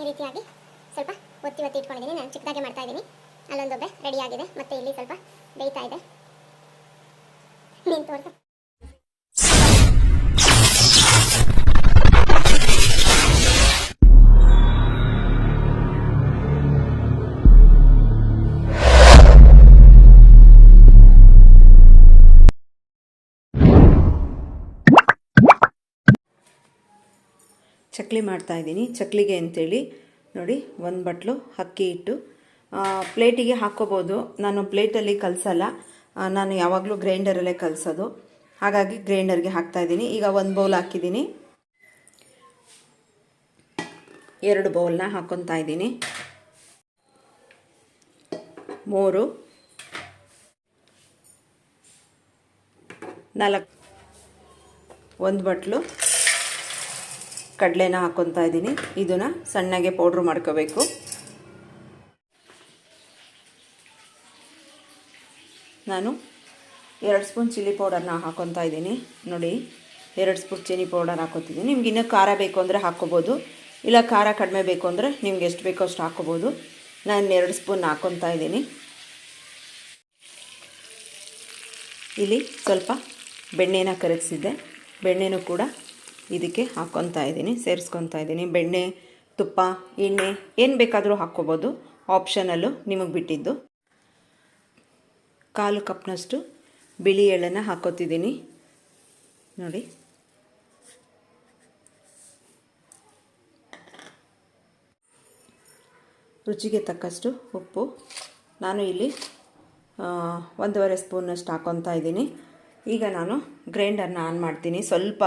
ಈ ರೀತಿಯಾಗಿ ಸ್ವಲ್ಪ ಒತ್ತಿ ಒತ್ತಿ ಇಟ್ಕೊಂಡಿದ್ದೀನಿ. ನಾನು ಚಿಕ್ಕದಾಗೆ ಮಾಡ್ತಾ ಇದ್ದೀನಿ. ಅಲ್ಲೊಂದೊಬ್ಬೆ ರೆಡಿ ಆಗಿದೆ. ಮತ್ತೆ ಇಲ್ಲಿ ಸ್ವಲ್ಪ ಬೇಯ್ತಾ ಇದೆ. ನೀನು ತೋರಿಸ. ಚಕ್ಲಿ ಮಾಡ್ತಾಯಿದ್ದೀನಿ ಚಕ್ಲಿಗೆ ಅಂತೇಳಿ ನೋಡಿ ಒಂದು ಬಟ್ಲು ಅಕ್ಕಿ ಹಿಟ್ಟು ಪ್ಲೇಟಿಗೆ ಹಾಕ್ಕೋಬೋದು ನಾನು ಪ್ಲೇಟಲ್ಲಿ ಕಲಸಲ್ಲ. ನಾನು ಯಾವಾಗಲೂ ಗ್ರೈಂಡರಲ್ಲೇ ಕಲಸೋದು. ಹಾಗಾಗಿ ಗ್ರೈಂಡರ್ಗೆ ಹಾಕ್ತಾಯಿದ್ದೀನಿ ಈಗ ಒಂದು ಬೌಲ್ ಹಾಕಿದ್ದೀನಿ. ಎರಡು ಬೌಲ್ನ ಹಾಕ್ಕೊತಾ ಇದ್ದೀನಿ. ಮೂರು, ನಾಲ್ಕು, ಒಂದು ಬಟ್ಲು. ಕಡಲೆನ ಹಾಕ್ಕೊತಾ ಇದ್ದೀನಿ. ಇದನ್ನು ಸಣ್ಣಗೆ ಪೌಡ್ರ್ ಮಾಡ್ಕೋಬೇಕು. ನಾನು ಎರಡು ಸ್ಪೂನ್ ಚಿಲ್ಲಿ ಪೌಡರ್ನ ಹಾಕ್ಕೊತಾ ಇದ್ದೀನಿ. ನೋಡಿ, ಎರಡು ಸ್ಪೂನ್ ಚಿಲ್ಲಿ ಪೌಡರ್ ಹಾಕೋತಿದ್ದೀನಿ. ನಿಮ್ಗೆ ಇನ್ನೂ ಖಾರ ಬೇಕು ಅಂದರೆ ಹಾಕ್ಕೋಬೋದು. ಇಲ್ಲ ಖಾರ ಕಡಿಮೆ ಬೇಕು ಅಂದರೆ ನಿಮ್ಗೆ ಎಷ್ಟು ಬೇಕೋ ಅಷ್ಟು ಹಾಕ್ಕೋಬೋದು. ನಾನು ಎರಡು ಸ್ಪೂನ್ ಹಾಕ್ಕೊತಾ ಇದ್ದೀನಿ. ಇಲ್ಲಿ ಸ್ವಲ್ಪ ಬೆಣ್ಣೆನ ಕರಗಿಸಿದ್ದೆ. ಬೆಣ್ಣೆನೂ ಕೂಡ ಇದಕ್ಕೆ ಹಾಕ್ಕೊತಾ ಇದ್ದೀನಿ ಸೇರಿಸ್ಕೊತಾ ಇದ್ದೀನಿ. ಬೆಣ್ಣೆ, ತುಪ್ಪ, ಎಣ್ಣೆ, ಏನು ಬೇಕಾದರೂ ಹಾಕ್ಕೋಬೋದು. ಆಪ್ಷನಲ್ಲು ನಿಮಗೆ ಬಿಟ್ಟಿದ್ದು. ಕಾಲು ಕಪ್ನಷ್ಟು ಬಿಳಿ ಎಳ್ಳನ್ನು ಹಾಕೋತಿದ್ದೀನಿ ನೋಡಿ. ರುಚಿಗೆ ತಕ್ಕಷ್ಟು ಉಪ್ಪು. ನಾನು ಇಲ್ಲಿ ಒಂದೂವರೆ ಸ್ಪೂನಷ್ಟು ಹಾಕ್ಕೊತಾ ಇದ್ದೀನಿ. ಈಗ ನಾನು ಗ್ರೈಂಡರ್ನ ಆನ್ ಮಾಡ್ತೀನಿ. ಸ್ವಲ್ಪ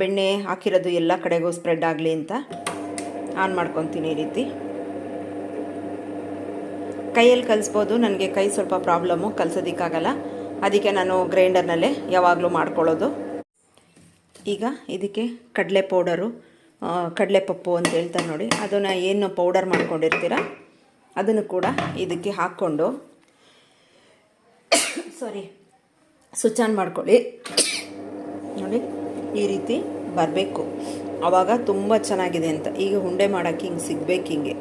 ಬೆಣ್ಣೆ ಹಾಕಿರೋದು ಎಲ್ಲ ಕಡೆಗೂ ಸ್ಪ್ರೆಡ್ ಆಗಲಿ ಅಂತ ಆನ್ ಮಾಡ್ಕೊತೀನಿ ಈ ರೀತಿ. ಕೈಯಲ್ಲಿ ಕಲಿಸ್ಬೋದು, ನನಗೆ ಕೈ ಸ್ವಲ್ಪ ಪ್ರಾಬ್ಲಮ್ಮು ಕಲಿಸೋದಕ್ಕಾಗಲ್ಲ. ಅದಕ್ಕೆ ನಾನು ಗ್ರೈಂಡರ್ನಲ್ಲೇ ಯಾವಾಗಲೂ ಮಾಡ್ಕೊಳ್ಳೋದು. ಈಗ ಇದಕ್ಕೆ ಕಡಲೆ ಪೌಡರು ಕಡಲೆ ಪಪ್ಪು ಅಂತ ಹೇಳ್ತಾರೆ ನೋಡಿ, ಅದನ್ನು ಏನು ಪೌಡರ್ ಮಾಡ್ಕೊಂಡಿರ್ತೀರ, ಅದನ್ನು ಕೂಡ ಇದಕ್ಕೆ ಹಾಕ್ಕೊಂಡು ಸಾರಿ ಸ್ವಿಚ್ ಆನ್ ಮಾಡ್ಕೊಳ್ಳಿ. ನೋಡಿ. ಈ ರೀತಿ ಬರಬೇಕು. ಆವಾಗ ತುಂಬ ಚೆನ್ನಾಗಿದೆ ಅಂತ. ಈಗ ಉಂಡೆ ಮಾಡೋಕ್ಕೆ ಹಿಂಗೆ ಸಿಗ್ಬೇಕು ಹಿಂಗೆ.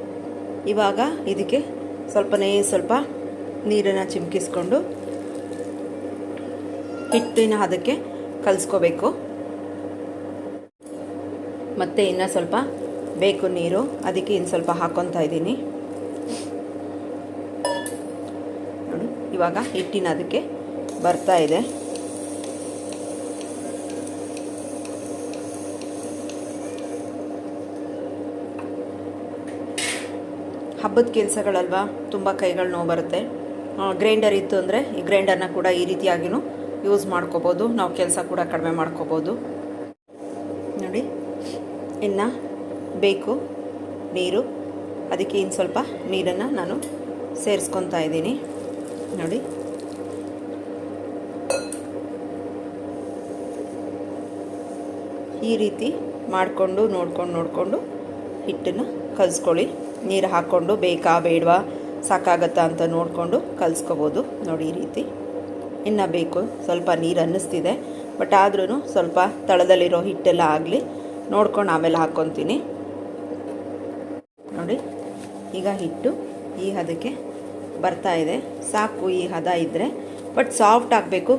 ಇವಾಗ ಇದಕ್ಕೆ ಸ್ವಲ್ಪನೇ ಸ್ವಲ್ಪ ನೀರನ್ನು ಚಿಮ್ಕಿಸ್ಕೊಂಡು ಹಿಟ್ಟಿನ ಅದಕ್ಕೆ ಕಲಿಸ್ಕೋಬೇಕು. ಮತ್ತು ಇನ್ನೂ ಸ್ವಲ್ಪ ಬೇಕು ನೀರು. ಅದಕ್ಕೆ ಇನ್ನು ಸ್ವಲ್ಪ ಹಾಕ್ಕೊತಾ ಇದ್ದೀನಿ. ನೋಡಿ, ಇವಾಗ ಹಿಟ್ಟಿನ ಅದಕ್ಕೆ ಬರ್ತಾ ಇದೆ. ಹಬ್ಬದ ಕೆಲಸಗಳಲ್ವಾ, ತುಂಬ ಕೈಗಳು ನೋವು ಬರುತ್ತೆ. ಗ್ರೈಂಡರ್ ಇತ್ತು ಅಂದರೆ ಈ ಗ್ರೈಂಡರ್ನ ಕೂಡ ಈ ರೀತಿಯಾಗಿಯೂ ಯೂಸ್ ಮಾಡ್ಕೋಬೋದು. ನಾವು ಕೆಲಸ ಕೂಡ ಕಡಿಮೆ ಮಾಡ್ಕೋಬೋದು. ನೋಡಿ ಇನ್ನು ಬೇಕು, ನೀರು, ಅದಕ್ಕೆ ಇನ್ನು ಸ್ವಲ್ಪ ನೀರನ್ನು ನಾನು ಸೇರಿಸ್ಕೊತಾ ಇದ್ದೀನಿ. ನೋಡಿ. ಈ ರೀತಿ ಮಾಡಿಕೊಂಡು, ನೋಡ್ಕೊಂಡು, ನೋಡಿಕೊಂಡು ಹಿಟ್ಟನ್ನು ಕಲಿಸ್ಕೊಳ್ಳಿ. ನೀರು ಹಾಕ್ಕೊಂಡು ಬೇಕಾ ಬೇಡವಾ ಸಾಕಾಗತ್ತಾ ಅಂತ ನೋಡಿಕೊಂಡು ಕಲಿಸ್ಕೋಬೋದು ನೋಡಿ ಈ ರೀತಿ. ಇನ್ನು ಬೇಕು, ಸ್ವಲ್ಪ ನೀರು ಅನ್ನಿಸ್ತಿದೆ. ಬಟ್ ಆದ್ರೂ ಸ್ವಲ್ಪ ತಳದಲ್ಲಿರೋ ಹಿಟ್ಟೆಲ್ಲ ಆಗಲಿ ನೋಡ್ಕೊಂಡು ಆಮೇಲೆ ಹಾಕ್ಕೊತೀನಿ. ನೋಡಿ, ಈಗ ಹಿಟ್ಟು ಈ ಹದಕ್ಕೆ ಬರ್ತಾ ಇದೆ. ಸಾಕು ಈ ಹದ ಇದ್ದರೆ ಬಟ್ ಸಾಫ್ಟ್ ಆಗಬೇಕು.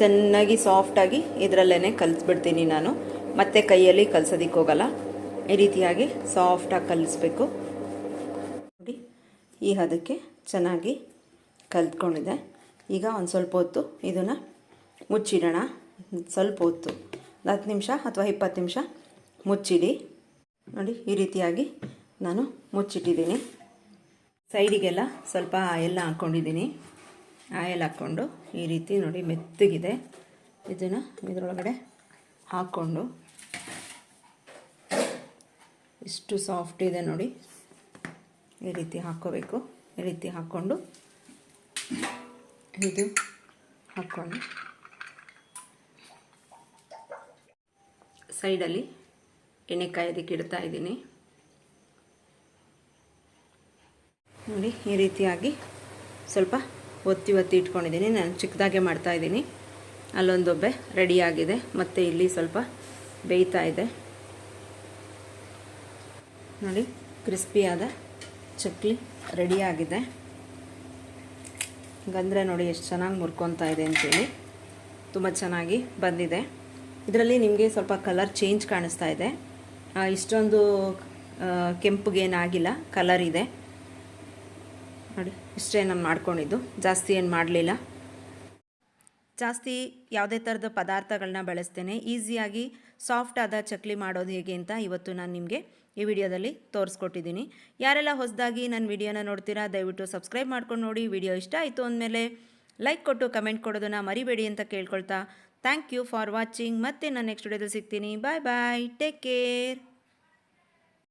ಚೆನ್ನಾಗಿ ಸಾಫ್ಟಾಗಿ ಇದರಲ್ಲೇ ಕಲಿಸ್ಬಿಡ್ತೀನಿ ನಾನು. ಮತ್ತೆ ಕೈಯಲ್ಲಿ ಕಲ್ಸೋದಕ್ಕೆ ಹೋಗಲ್ಲ ಈ ರೀತಿಯಾಗಿ ಸಾಫ್ಟಾಗಿ ಕಲಿಸ್ಬೇಕು. ಈ ಹದಕ್ಕೆ ಚೆನ್ನಾಗಿ ಕಲ್ತ್ಕೊಂಡಿದೆ. ಈಗ ಒಂದು ಸ್ವಲ್ಪ ಹೊತ್ತು ಇದನ್ನು ಮುಚ್ಚಿಡೋಣ. ಸ್ವಲ್ಪ ಹೊತ್ತು. ಹತ್ತು ನಿಮಿಷ ಅಥವಾ ಇಪ್ಪತ್ತು ನಿಮಿಷ ಮುಚ್ಚಿಡಿ. ನೋಡಿ, ಈ ರೀತಿಯಾಗಿ ನಾನು ಮುಚ್ಚಿಟ್ಟಿದ್ದೀನಿ. ಸೈಡಿಗೆಲ್ಲ ಸ್ವಲ್ಪ ಆಯಲ್ ಹಾಕ್ಕೊಂಡಿದ್ದೀನಿ. ಆಯಲ್ ಹಾಕ್ಕೊಂಡು ಈ ರೀತಿ ನೋಡಿ ಮೆತ್ತಗಿದೆ. ಇದನ್ನು ಇದರೊಳಗಡೆ ಹಾಕ್ಕೊಂಡು ಇಷ್ಟು ಸಾಫ್ಟ್ ಇದೆ ನೋಡಿ. ಈ ರೀತಿ ಹಾಕ್ಕೋಬೇಕು. ಈ ರೀತಿ ಹಾಕ್ಕೊಂಡು ಇದು ಹಾಕ್ಕೊಂಡು ಸೈಡಲ್ಲಿ ಎಣ್ಣೆ ಕಾಯೋದಕ್ಕೆ ಇಡ್ತಾ ಇದ್ದೀನಿ. ನೋಡಿ, ಈ ರೀತಿಯಾಗಿ ಸ್ವಲ್ಪ ಒತ್ತಿ ಒತ್ತಿ ಇಟ್ಕೊಂಡಿದ್ದೀನಿ. ನಾನು ಚಿಕ್ಕದಾಗೆ ಮಾಡ್ತಾ ಇದ್ದೀನಿ. ಅಲ್ಲೊಂದೊಬ್ಬೆ ರೆಡಿಯಾಗಿದೆ ಮತ್ತು ಇಲ್ಲಿ ಸ್ವಲ್ಪ ಬೇಯ್ತಾ ಇದೆ. ನೋಡಿ ಕ್ರಿಸ್ಪಿಯಾದ ಚಕ್ಲಿ ರೆಡಿಯಾಗಿದೆ. ಗಂದ್ರೆ ನೋಡಿ ಎಷ್ಟು ಚೆನ್ನಾಗಿ ಮುರ್ಕೊತಾ ಇದೆ ಅಂತೇಳಿ. ತುಂಬ ಚೆನ್ನಾಗಿ ಬಂದಿದೆ. ಇದರಲ್ಲಿ ನಿಮಗೆ ಸ್ವಲ್ಪ ಕಲರ್ ಚೇಂಜ್ ಕಾಣಿಸ್ತಾ ಇದೆ. ಇಷ್ಟೊಂದು ಕೆಂಪುಗೇನಾಗಿಲ್ಲ ಕಲರ್ ಇದೆ. ನೋಡಿ, ಇಷ್ಟೇ ನಾನು ಮಾಡ್ಕೊಂಡಿದ್ದು. ಜಾಸ್ತಿ ಏನು ಮಾಡಲಿಲ್ಲ. ಜಾಸ್ತಿ ಯಾವುದೇ ಥರದ ಪದಾರ್ಥಗಳನ್ನ ಬಳಸ್ತೇನೆ. ಈಸಿಯಾಗಿ ಸಾಫ್ಟ್ ಆದ ಚಕ್ಲಿ ಮಾಡೋದು ಹೇಗೆ ಅಂತ ಇವತ್ತು ನಾನು ನಿಮಗೆ ಈ ವಿಡಿಯೋದಲ್ಲಿ ತೋರಿಸ್ಕೊಟ್ಟಿದ್ದೀನಿ. ಯಾರೆಲ್ಲ ಹೊಸದಾಗಿ ನನ್ನ ವಿಡಿಯೋನ ನೋಡ್ತೀರಾ, ದಯವಿಟ್ಟು ಸಬ್ಸ್ಕ್ರೈಬ್ ಮಾಡ್ಕೊಂಡು ನೋಡಿ. ವಿಡಿಯೋ ಇಷ್ಟ ಆಯಿತು ಅಂದಮೇಲೆ ಲೈಕ್ ಕೊಟ್ಟು ಕಮೆಂಟ್ ಕೊಡೋದನ್ನು ಮರಿಬೇಡಿ ಅಂತ ಕೇಳ್ಕೊಳ್ತಾ. Thank you for watching. ಮತ್ತೆ ನಾನು ನೆಕ್ಸ್ಟ್ ವಿಡಿಯೋದಲ್ಲಿ ಸಿಗ್ತೀನಿ. Bye bye. Take care.